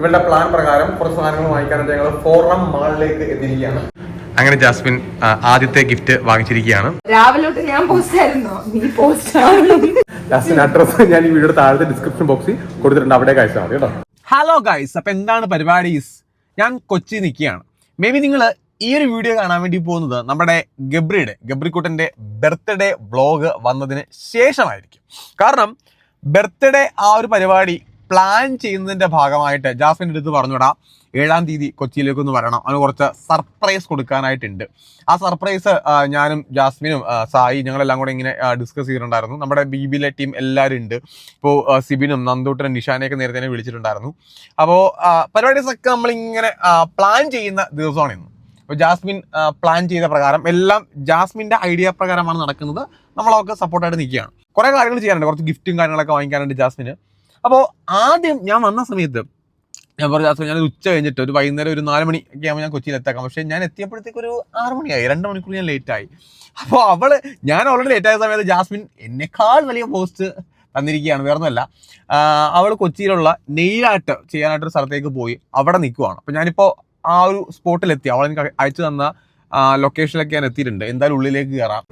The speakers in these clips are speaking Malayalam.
ഇവരുടെ പ്ലാൻ പ്രകാരം കുറച്ച് സാധനങ്ങൾ വാങ്ങിക്കാനായിട്ട് ഞങ്ങൾ ഫോറം മാളിലേക്ക് എത്തിയിരിക്കുകയാണ്. അങ്ങനെ ജാസ്മിൻ ആദ്യത്തെ ഗിഫ്റ്റ് വാങ്ങിച്ചിരിക്കുകയാണ്. രാവിലെ ഞാൻ പോസ്റ്റ് ആയിരുന്നോ? നീ പോസ്റ്റ് ആവണം. ജാസ്മിൻ അഡ്രസ് ഞാൻ ഈ വീഡിയോ താഴത്തെ ഡിസ്ക്രിപ്ഷൻ ബോക്സിൽ കൊടുത്തിട്ടുണ്ട്. അവിടെ കഴിച്ചാൽ മതി കേട്ടോ. ഹലോ ഗൈസ് അപ്പൊ എന്താണ് പരിപാടീസ് ഞാൻ കൊച്ചി നിൽക്കുകയാണ്. മേ ബി നിങ്ങൾ ഈ ഒരു വീഡിയോ കാണാൻ വേണ്ടി പോകുന്നത് നമ്മുടെ ഗബ്രിയുടെ ഗബ്രിക്കുട്ടന്റെ ബർത്ത്ഡേ വ്ളോഗ് വന്നതിന് ശേഷമായിരിക്കും. കാരണം ബർത്ത്ഡേ ആ ഒരു പരിപാടി പ്ലാൻ ചെയ്യുന്നതിന്റെ ഭാഗമായിട്ട് ജാസ്മിന്റെ അടുത്ത് പറഞ്ഞുവിടാം ഏഴാം തീയതി കൊച്ചിയിലേക്ക് ഒന്ന് വരണം. അവന് കുറച്ച് സർപ്രൈസ് കൊടുക്കാനായിട്ടുണ്ട്. ആ സർപ്രൈസ് ഞാനും ജാസ്മിനും സായി ഞങ്ങളെല്ലാം കൂടെ ഇങ്ങനെ ഡിസ്കസ് ചെയ്തിട്ടുണ്ടായിരുന്നു. നമ്മുടെ ബി ബിയിലെ ടീം എല്ലാവരും ഉണ്ട്. ഇപ്പോൾ സിബിനും നന്ദൂട്ടനും നിഷാനെയൊക്കെ നേരത്തെ തന്നെ വിളിച്ചിട്ടുണ്ടായിരുന്നു. അപ്പോൾ പരിപാടീസൊക്കെ നമ്മളിങ്ങനെ പ്ലാൻ ചെയ്യുന്ന ദിവസമാണ് ഇന്ന്. അപ്പോൾ ജാസ്മിൻ പ്ലാൻ ചെയ്ത പ്രകാരം എല്ലാം ജാസ്മിന്റെ ഐഡിയ പ്രകാരമാണ് നടക്കുന്നത്. നമ്മളൊക്കെ സപ്പോർട്ടായിട്ട് നിൽക്കുകയാണ്. കുറേ കാര്യങ്ങൾ ചെയ്യാനുണ്ട്. കുറച്ച് ഗിഫ്റ്റും കാര്യങ്ങളൊക്കെ വാങ്ങിക്കാനുണ്ട് ജാസ്മിന്. അപ്പോൾ ആദ്യം ഞാൻ വന്ന സമയത്ത് ഞാൻ പറഞ്ഞു ജാസ്മിൻ ഞാൻ ഉച്ച കഴിഞ്ഞിട്ട് ഒരു വൈകുന്നേരം ഒരു നാല് മണി ഒക്കെ ആകുമ്പോൾ ഞാൻ കൊച്ചിയിൽ എത്താക്കാം പക്ഷേ ഞാൻ എത്തിയപ്പോഴത്തേക്ക് ഒരു ആറ് മണിയായി രണ്ട് മണിക്കൂർ ഞാൻ ലേറ്റ് ആയി. അപ്പോൾ അവൾ ഞാൻ ഓൾറെഡി ലേറ്റ് ആയ സമയത്ത് ജാസ്മിൻ എന്നെക്കാൾ വലിയ പോസ്റ്റ് തന്നിരിക്കുകയാണ് വേറെ ഒന്നല്ല അവൾ കൊച്ചിയിലുള്ള നെയ്യാട്ട് ചെയ്യാനായിട്ടൊരു സ്ഥലത്തേക്ക് പോയി അവിടെ നിൽക്കുവാണ്. അപ്പോൾ ഞാനിപ്പോൾ ആ ഒരു സ്പോട്ടിലെത്തി അവൾ എനിക്ക് അയച്ചു തന്ന ലൊക്കേഷനിലൊക്കെ ഞാൻ എത്തിയിട്ടുണ്ട്. എന്തായാലും ഉള്ളിലേക്ക് കയറാം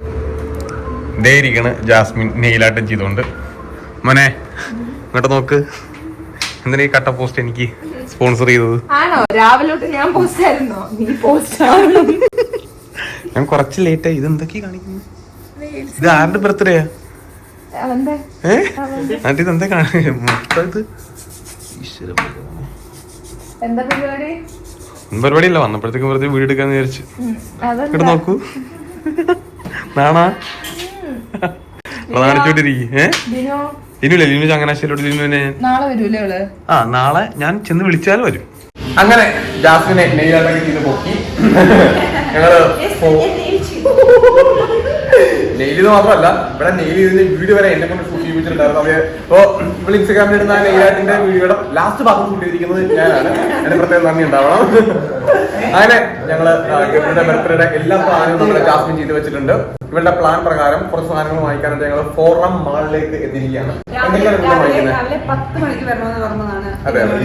ഇതേ ഇരിക്കണ് ജാസ്മിൻ നെയിലാട്ടം ചെയ്തുകൊണ്ട്. മോനെ ഇങ്ങോട്ട് നോക്ക്. എന്തിനാ ഈ കട്ട പോസ്റ്റ് എനിക്ക് സ്പോൺസർ ചെയ്തത്? ആണോ? രാവിലെ ഞാൻ പോസ്റ്റ് ആയിരുന്നോ. നീ പോസ്റ്റ് ആവണം. ഞാൻ കുറച്ച് ലേറ്റ് ആയി. ഇത് എന്തൊക്കെയാ കാണിക്കുന്നത് ഇത് ആരുടെ ബർത്ത്ഡേയാ ഇത് എന്താ കാണിക്കുന്നത്? ഈശ്വര എന്താ പരിപാടി? പരിപാടിയില്ല. വന്നപ്പോഴത്തേക്കും വെറുതെ വീട് എടുക്കാന്ന് വിചാരിച്ചു. ഇവിടെ നോക്കൂ. നാണാ? കാണിച്ചോണ്ടിരിക്കും ഏ? ഇനിയില്ല ലിനു ചങ്ങനാശ്ശേരിയോട്? ലിനുവിനെ നാളെ വരൂലേ അവൾ? ആ നാളെ ഞാൻ ചെന്ന് വിളിച്ചാൽ വരും. അങ്ങനെ ജാസ്മിനെ നെയ്യാട്ടൊക്കെ ചെയ്ത് പൊക്കി. ഞങ്ങൾ നെയിൽ ഇത് മാത്രമല്ല ഇവിടെ നെയിൽ ഇതിന്റെ വീഡിയോ വരെ എന്നെ കൊണ്ട് ഷൂട്ട് ചെയ്യിപ്പിച്ചിട്ടുണ്ടായിരുന്നു അവർ ഇപ്പോ ഇവിടെ ഇൻസ്റ്റാഗ്രാമിൽ ഇടുന്ന ആ നെയ്യാട്ടിന്റെ വീഡിയോയുടെ ലാസ്റ്റ് ഭാഗം ഷൂട്ട് ചെയ്തിരിക്കുന്നത് ഞാനാണ്. എന്റെ പ്രത്യേകം നന്ദി ഉണ്ടാവണം. അങ്ങനെ ഞങ്ങൾ ബർത്ത്ഡേയുടെ എല്ലാ പ്ലാനും നമ്മുടെ ജാസ്മിൻ ചെയ്ത് വെച്ചിട്ടുണ്ട്. ഇവരുടെ പ്ലാൻ പ്രകാരം കുറച്ച് സാധനങ്ങൾ വാങ്ങിക്കാനായിട്ട് ഞങ്ങൾ ഫോറം മാളിലേക്ക് എത്തിയിരിക്കുകയാണ്. എന്തൊക്കെയാണ് നിങ്ങൾ വാങ്ങിക്കുന്നത്? അതെ, അതെ.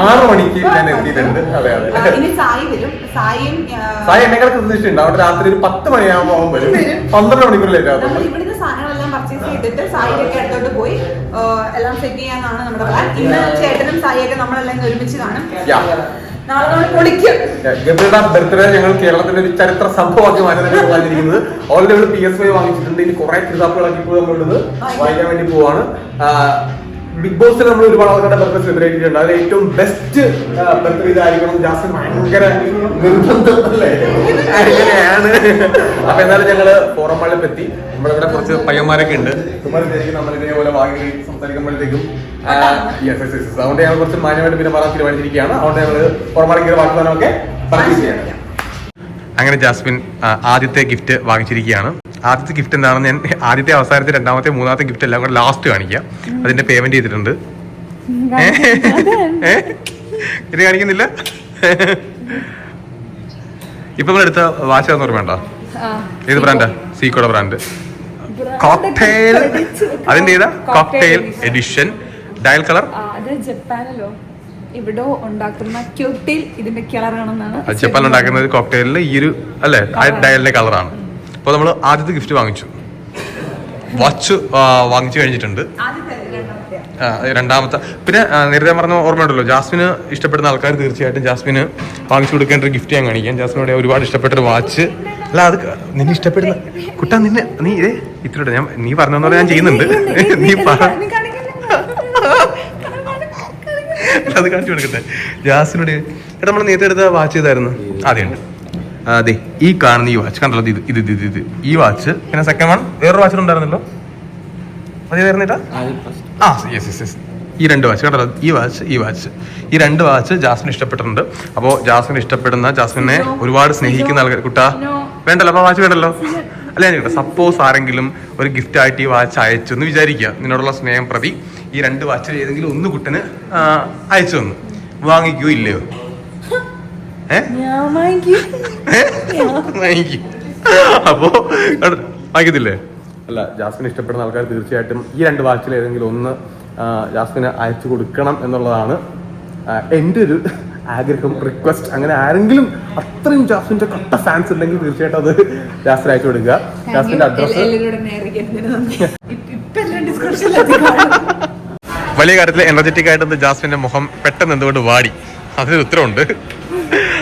ആറ് മണിക്ക് ഞാൻ എത്തിയിട്ടുണ്ട്. അതെ അതെ. സായി വരും. സായിയും ആ, സായി എന്നെ കിടക്ക് പ്രതീക്ഷിച്ചിട്ടുണ്ട് അവിടെ രാത്രി ഒരു പത്ത് മണിയാകുമ്പോൾ അവൻ വരും. പന്ത്രണ്ട് മണിക്കൂർ ലേറ്റ് ആകും സാധനങ്ങളെല്ലാം പർച്ചേസ് ചെയ്തിട്ട് സായിയൊക്കെ അടുത്തോട്ട് പോയി എല്ലാം സെറ്റ് ചെയ്യാന്നാണ് നമ്മുടെ പ്ലാൻ ഇന്ന് ചേട്ടനും സായിയൊക്കെ നമ്മളെല്ലാം ഒരുമിച്ച് കാണും. നമ്മൾ ഗബ്രിയുടെ ബർത്ത്ഡേ ഞങ്ങൾ കേരളത്തിന്റെ ഒരു ചരിത്ര സംഭവമാക്കി മാറ്റാനാണ് പറഞ്ഞിരിക്കുന്നത് ഓൾറെഡി നമ്മൾ പി എസ് വൈ വാങ്ങിച്ചിട്ടുണ്ട്. ഇനി കുറെ കിതാപ്പുകളാക്കി ഇപ്പോൾ നമ്മളിടുന്നത് വാങ്ങിക്കാൻ വേണ്ടി പോവാണ്. ബിഗ് ബോസിൽ നമ്മൾ ഒരുപാട് ആൾക്കാരുടെ ബർത്ത് സെലിബ്രേറ്റ് ചെയ്തിട്ടുണ്ട് അതിൽ ഏറ്റവും ബെസ്റ്റ് ബർത്ത് ഇതായിരിക്കണം ജാസ്മിൻ ഭയങ്കര നിർബന്ധം അങ്ങനെയാണ്. അപ്പൊ എന്നാലും ഞങ്ങൾ ഫോറം മാളിൽ എത്തി നമ്മുടെ ഇവിടെ കുറച്ച് പയ്യന്മാരൊക്കെ ഉണ്ട്. ഇതേപോലെ വാങ്ങി സംസാരിക്കുമ്പോഴത്തേക്കും. അതുകൊണ്ട് ഞങ്ങൾ കുറച്ച് മാന്യമായിട്ട് പിന്നെ പറയാൻ തീരുമാനിച്ചിരിക്കുകയാണ്. അതുകൊണ്ട് ഞങ്ങൾ പുറമാറിക്കുന്ന വാഗ്ദാനമൊക്കെ ചെയ്യണം. അങ്ങനെ ജാസ്മിൻ ആദ്യത്തെ ഗിഫ്റ്റ് വാങ്ങിച്ചിരിക്കുകയാണ്. ആദ്യത്തെ ഗിഫ്റ്റ് എന്താണെന്ന് ഞാൻ ആദ്യത്തെ അവസാനത്തെ രണ്ടാമത്തെ മൂന്നാമത്തെ ഗിഫ്റ്റ് എല്ലാം കൂടെ ലാസ്റ്റ് കാണിക്കാം. അതിന്റെ പേയ്മെന്റ് ചെയ്തിട്ടുണ്ട്? ഇത് കാണിക്കുന്നില്ല? ഇപ്പൊ നമ്മൾ എടുത്ത വാച്ച് എന്ന് ഓർമ്മ ഏത് ബ്രാൻഡാ സീക്കോടെ ബ്രാൻഡ് കോക്ടെയിൽ അതിന്റെ ഏതാ? കോക്ടെയിൽ എഡിഷൻ ഡയൽ കളർ ജപ്പാനിലോ? ഇവിടെ ഉണ്ടാക്കുന്ന ക്യൂട്ടിൽ ഇതിന്റെ കളറാണെന്നാണ് അത് ജപ്പാൻ ഉണ്ടാക്കുന്ന കോക്ടെയിലിൽ ഈ ഒരു അല്ലേ? ആ ഡയലിന്റെ കളറാണ് അപ്പോൾ നമ്മൾ ആദ്യത്തെ ഗിഫ്റ്റ് വാങ്ങിച്ചു. വാച്ച് വാങ്ങിച്ചു കഴിഞ്ഞിട്ടുണ്ട്. രണ്ടാമത്തെ പിന്നെ നേരത്തെ പറഞ്ഞ ഓർമ്മയുണ്ടല്ലോ ജാസ്മിന് ഇഷ്ടപ്പെടുന്ന ആൾക്കാർ തീർച്ചയായിട്ടും ജാസ്മിന് വാങ്ങിച്ചു കൊടുക്കേണ്ട ഒരു ഗിഫ്റ്റ് ഞാൻ കാണിക്കാം. ജാസ്മിനോട് ഒരുപാട് ഇഷ്ടപ്പെട്ട ഒരു വാച്ച് അല്ല അത് നിന്നെ ഇഷ്ടപ്പെടുന്ന കുട്ടാ നിന്നെ നീ ഏ ഇത്ര ഞാൻ നീ പറഞ്ഞ ഞാൻ ചെയ്യുന്നുണ്ട്. നീ പറ. അത് കാണിച്ചു കൊടുക്കട്ടെ. ജാസിനോട് എടാ നമ്മൾ നേരത്തെ എടുത്ത വാച്ച് ചെയ്തായിരുന്നു അതെയുണ്ട് അതെ ഈ കാണുന്ന ഈ വാച്ച്. കണ്ടല്ലോ ഇത് ഇത് ഇത് ഇത് ഇത്. ഈ വാച്ച് പിന്നെ സെക്കൻഡ് വൺ വേറൊരു വാച്ച് ഉണ്ടായിരുന്നല്ലോ? അതേതായിരുന്നേട്ടാ ആ യെസ് യെസ് യെസ് ഈ രണ്ട് വാച്ച് കണ്ടല്ലോ ഈ വാച്ച് ഈ വാച്ച്. ഈ രണ്ട് വാച്ച് ജാസ്മിൻ ഇഷ്ടപ്പെട്ടിട്ടുണ്ട്. അപ്പോൾ ജാസ്മിൻ ഇഷ്ടപ്പെടുന്ന ജാസ്മിനെ ഒരുപാട് സ്നേഹിക്കുന്ന ആൾക്കാർ കുട്ടാ വേണ്ടല്ലോ അപ്പോൾ വാച്ച് വേണ്ടല്ലോ? അല്ല സപ്പോസ് ആരെങ്കിലും ഒരു ഗിഫ്റ്റ് ആയിട്ട് ഈ വാച്ച് അയച്ചു എന്ന് വിചാരിക്കുക. നിന്നോടുള്ള സ്നേഹം പ്രതി. ഈ രണ്ട് വാച്ചിൽ ഏതെങ്കിലും ഒന്ന് കുട്ടന് അയച്ചു തന്നു. വാങ്ങിക്കോ ഇല്ലയോ? വാങ്ങിക്കും. അപ്പോ വാങ്ങിക്കത്തില്ലേ? അല്ല ജാസ്മിന് ഇഷ്ടപ്പെടുന്ന ആൾക്കാർ തീർച്ചയായിട്ടും ഈ രണ്ട് വാച്ചിൽ ഏതെങ്കിലും ഒന്ന് ജാസ്മിന് അയച്ചു കൊടുക്കണം എന്നുള്ളതാണ് എന്റെ ഒരു ആഗ്രഹം റിക്വസ്റ്റ് അങ്ങനെ ആരെങ്കിലും അത്രയും ജാസ്മിന്റെ കട്ട ഫാൻസ് ഉണ്ടെങ്കിൽ തീർച്ചയായിട്ടും അത് ജാസ്മിൻ അയച്ചു കൊടുക്കുക. ജാസ്മിന്റെ അഡ്രസ്സ് വലിയ കാര്യത്തിൽ എനർജറ്റിക് ആയിട്ട് ജാസ്മിന്റെ മുഖം പെട്ടെന്ന് എന്തുകൊണ്ട് വാടി? അതിന് ഉത്തരമുണ്ട്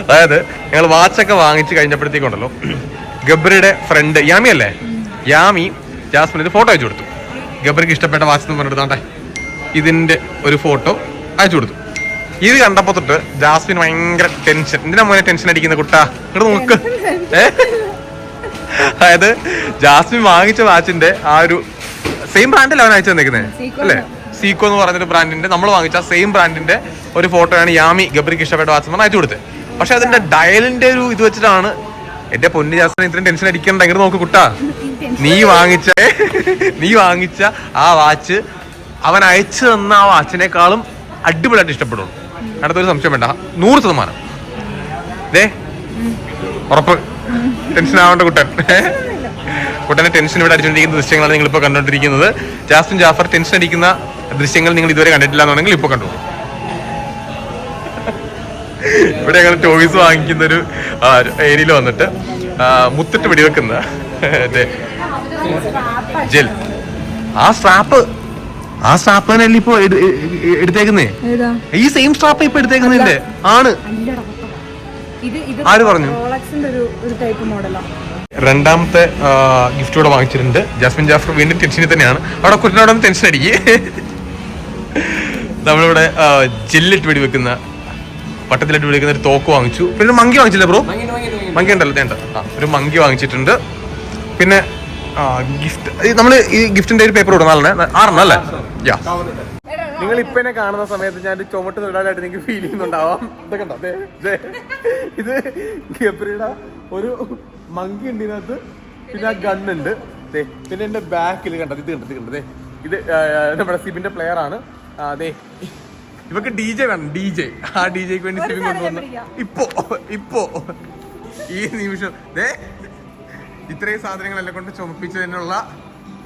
അതായത് ഞങ്ങൾ വാച്ചൊക്കെ വാങ്ങിച്ചു കഴിഞ്ഞപ്പോഴത്തേക്കുണ്ടല്ലോ ഗബ്രിയുടെ ഫ്രണ്ട് യാമി അല്ലേ? യാമി ജാസ്മിന് ഫോട്ടോ അയച്ചു കൊടുത്തു. ഗബ്രിക്ക് ഇഷ്ടപ്പെട്ട വാച്ച് എന്ന് പറഞ്ഞെടുത്താണ്ടെ ഇതിന്റെ ഒരു ഫോട്ടോ അയച്ചു കൊടുത്തു. ഇത് കണ്ടപ്പോ തൊട്ട് ജാസ്മിൻ ഭയങ്കര ടെൻഷൻ എന്തിനാ മോനെ ടെൻഷൻ അടിക്കുന്ന കുട്ടാ? ഇങ്ങോട്ട് നോക്ക്? അതായത് ജാസ്മിൻ വാങ്ങിച്ച വാച്ചിന്റെ ആ ഒരു സെയിം ബ്രാൻഡിൽ അവൻ അയച്ചു തന്നേക്കുന്നത് അല്ലേ? സീക്കോ എന്ന് പറഞ്ഞൊരു ബ്രാൻഡിന്റെ നമ്മൾ വാങ്ങിച്ച സെയിം ബ്രാൻഡിന്റെ ഒരു ഫോട്ടോയാണ് യാമി ഗബ്രിക്ക് ഇഷ്ടപ്പെട്ട എന്ന് അയച്ചു കൊടുത്തത്. പക്ഷെ അതിന്റെ ഡയലിന്റെ ഒരു ഇത് വെച്ചിട്ടാണ് എന്റെ പൊന്നു ജാസ്മിൻ ഇത്രയും ടെൻഷൻ അടിക്കണ്ട എങ്ങനെ നോക്ക് കുട്ടാ. നീ വാങ്ങിച്ച നീ വാങ്ങിച്ച ആ വാച്ച് അവൻ അയച്ചു തന്ന ആ വാച്ചിനേക്കാളും അടിപൊളിയായിട്ട് ഇഷ്ടപ്പെടുള്ളൂ. അടുത്തൊരു സംശയം വേണ്ട. നൂറ് ശതമാനം. ദേ ഉറപ്പ്. ടെൻഷൻ ആവേണ്ട കുട്ടൻ. കുട്ടനെ ടെൻഷൻ ഇവിടെ അടിച്ചുകൊണ്ടിരിക്കുന്ന ദൃശ്യങ്ങളാണ് നിങ്ങൾ ഇപ്പോൾ കണ്ടുകൊണ്ടിരിക്കുന്നത്. ജാസ്മിൻ ജാഫർ ടെൻഷൻ അടിക്കുന്ന ദൃശ്യങ്ങൾ നിങ്ങൾ ഇതുവരെ കണ്ടിട്ടില്ല എന്നുണ്ടെങ്കിൽ ഇപ്പോൾ കണ്ടു. ഇവിടെ ഞങ്ങൾ ടോയ്സ് വാങ്ങിക്കുന്ന ഒരു ഏരിയയിൽ വന്നിട്ട് മുത്തിട്ട് വെടിവെക്കുന്ന ജെൽ. ആ സ്ട്രാപ്പ് ആ സ്ട്രാപ്പ് തന്നെയല്ലേ ഇപ്പൊ എടുത്തേക്കുന്നേ? ഈ സെയിം സ്ട്രാപ്പ് ഇപ്പൊ എടുത്തേക്കുന്നില്ലേ ആണ്. ആര് പറഞ്ഞു? രണ്ടാമത്തെ ഗിഫ്റ്റ് കൂടെ വാങ്ങിച്ചിട്ടുണ്ട്. ജാസ്മിൻ ജാഫർ വീണ്ടും ടെൻഷനിൽ തന്നെയാണ്. അവിടെ കുട്ടനോട് ഒന്ന് ടെൻഷൻ അടിക്കേ. നമ്മളിവിടെ ജെല്ലിട്ട് വെടി വെക്കുന്ന പട്ടത്തിലിട്ട് വെടി വെക്കുന്ന ഒരു തോക്ക് വാങ്ങിച്ചു. പിന്നെ ഒരു മങ്കി വാങ്ങിച്ചില്ലേ ബ്രോ മങ്കി ഉണ്ടല്ലോ തേണ്ട ആ ഒരു മങ്കി വാങ്ങിച്ചിട്ടുണ്ട്. പിന്നെ ഗിഫ്റ്റ് നമ്മൾ ഈ ഗിഫ്റ്റിന്റെ ഒരു പേപ്പർ ഇടുന്ന ആളെ ആറെണ്ണം അല്ലേ? യാ നിങ്ങൾ ഇപ്പൊ എന്നെ കാണുന്ന സമയത്ത് ഞാൻ ഒരു ചുമട്ട് തൊഴിലാളിയായിട്ട് നിങ്ങൾക്ക് ഫീൽ ചെയ്യുന്നുണ്ടാവാം. ഇതൊക്കെ. ഇത് ഗബ്രിയുടെ ഒരു മങ്കി ഉണ്ട് ഇതിനകത്ത് പിന്നെ ആ ഗണ്ണുണ്ട് ദേ പിന്നെ എന്റെ ബാക്കിൽ കണ്ടത് ഇത് കണ്ടത് കണ്ടത് ഇത് നമ്മുടെ സിബിന്റെ പ്ലെയർ ആണ്. അതെ ഇവക്ക് ഡി ജെ വേണം ഡി ജെ ആ ഡി ജെക്ക് വേണ്ടി സിബിൻ കൊണ്ടുവന്നു ഇപ്പോ ഇപ്പോ. ഈ നിമിഷം ദേ ഇത്രയും സാധനങ്ങളെല്ലാം കൊണ്ട് ചുമപ്പിച്ചതിനുള്ള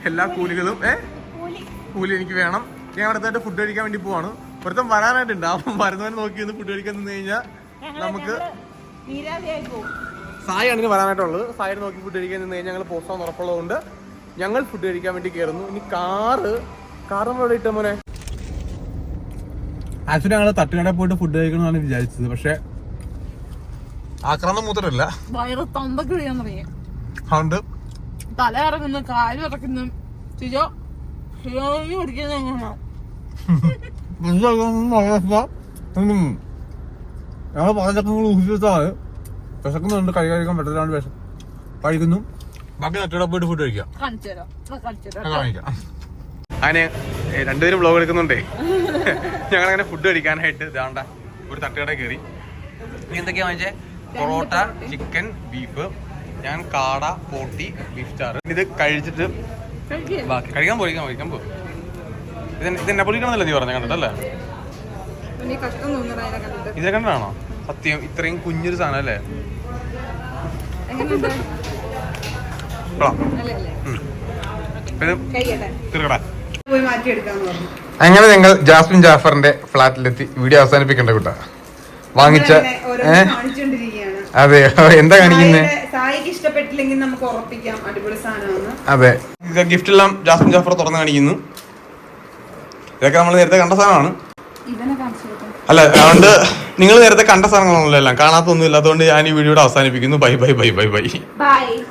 എല്ലാ കൂലികളും ഏ? കൂലി എനിക്ക് വേണം. ഞാൻ അടുത്തായിട്ട് ഫുഡ് കഴിക്കാൻ വേണ്ടി പോവാണ്. ഒരുത്തം വരാനായിട്ടുണ്ട്. അപ്പം വരുന്നവനെ നോക്കി ഒന്ന് ഫുഡ് കഴിക്കാൻ നിന്ന് കഴിഞ്ഞാൽ നമുക്ക് നീരാവിയായി പോകും സായി ആണ് ഇനി വരാനായിട്ടുള്ളത്. സായി നോക്കി ഫുഡ് കഴിക്കാൻ നിന്ന് കഴിഞ്ഞാൽ ഞങ്ങൾ പോസ്റ്റാന്ന് ഉറപ്പുള്ളതുകൊണ്ട് ഞങ്ങൾ ഫുഡ് കഴിക്കാൻ വേണ്ടി കയറുന്നു ഇനി കാറ് കാർ നമ്മൾ എവിടെ ഇട്ട മോനെ? ആക്ച്വലി ഞങ്ങൾ തട്ടുകടയിൽ പോയിട്ട് ഫുഡ് കഴിക്കണമെന്നാണ് വിചാരിച്ചത്. പക്ഷെ ആക്രാന്തം മൂത്രമില്ല. വയറ് തൊണ്ടക്ക് ചെയ്യാൻ തുടങ്ങി. അതുകൊണ്ട് തല ഇറങ്ങുന്നു കാൽ ഇറക്കുന്നു ചിജോ പഠിക്കുന്നത് എങ്ങനെയാ ഞങ്ങൾ പറഞ്ഞൊക്കെ ഊഹിച്ചാണ് വിശക്കുന്നുണ്ട് കൈ കഴിക്കാൻ പറ്റത്തില്ലാണ്ട് വിശ കഴിക്കുന്നു. ബാക്കി തട്ടുകട പോയിട്ട് ഫുഡ് കഴിക്കാം. കാണിക്കാം. അങ്ങനെ രണ്ടുപേരും ബ്ലോഗ് എടുക്കുന്നുണ്ടേ. ഞങ്ങൾ അങ്ങനെ ഫുഡ് കഴിക്കാനായിട്ട് ഇതാണ്ട ഒരു തട്ടുകട കയറി. എന്തൊക്കെയാ വാങ്ങിച്ചേ? പൊറോട്ട ചിക്കൻ ബീഫ് ഞാൻ കാട പോട്ടി ബീഫ് സ്റ്റാർ ഇത് കഴിച്ചിട്ട്. ബാക്കി കഴിക്കാൻ പോയി കഴിക്കാൻ പോകും ഇത് ഇത് എന്നെ പൊളിക്കണമെന്നല്ലേ നീ പറഞ്ഞ കണ്ടിട്ടല്ലേ? ഇതിനെ കണ്ടാണോ? സത്യം ഇത്രയും കുഞ്ഞൊരു സാധനം അല്ലേ അങ്ങനെ ഞങ്ങൾ ജാസ്മിൻ ജാഫറിന്റെ ഫ്ലാറ്റിലെത്തി. വീഡിയോ അവസാനിപ്പിക്കണ്ട കൂട്ടാ. വാങ്ങിച്ച അതെ എന്താ കാണിക്കുന്നേ? സായിക്ക് ഇഷ്ടപ്പെട്ടില്ലെങ്കിൽ നമുക്ക് ഉറപ്പിക്കാം. അടിപൊളി സാധനമാണ്. അതെ. ഗിഫ്റ്റ് എല്ലാം ജാസ്മിൻ ജാഫർ തുറന്ന് കാണിക്കുന്നു. ഇതൊക്കെ നമ്മൾ നേരത്തെ കണ്ട സാധനമാണ്. ഇവനെ കാണിച്ചു? അല്ല അതുകൊണ്ട് നിങ്ങൾ നേരത്തെ കണ്ട സാധനങ്ങളാണല്ലോ എല്ലാം. കാണാത്തൊന്നുമില്ല. ഇല്ലാത്തതുകൊണ്ട് ഞാൻ ഈ വീഡിയോ അവസാനിപ്പിക്കുന്നു. Bye bye bye bye bye.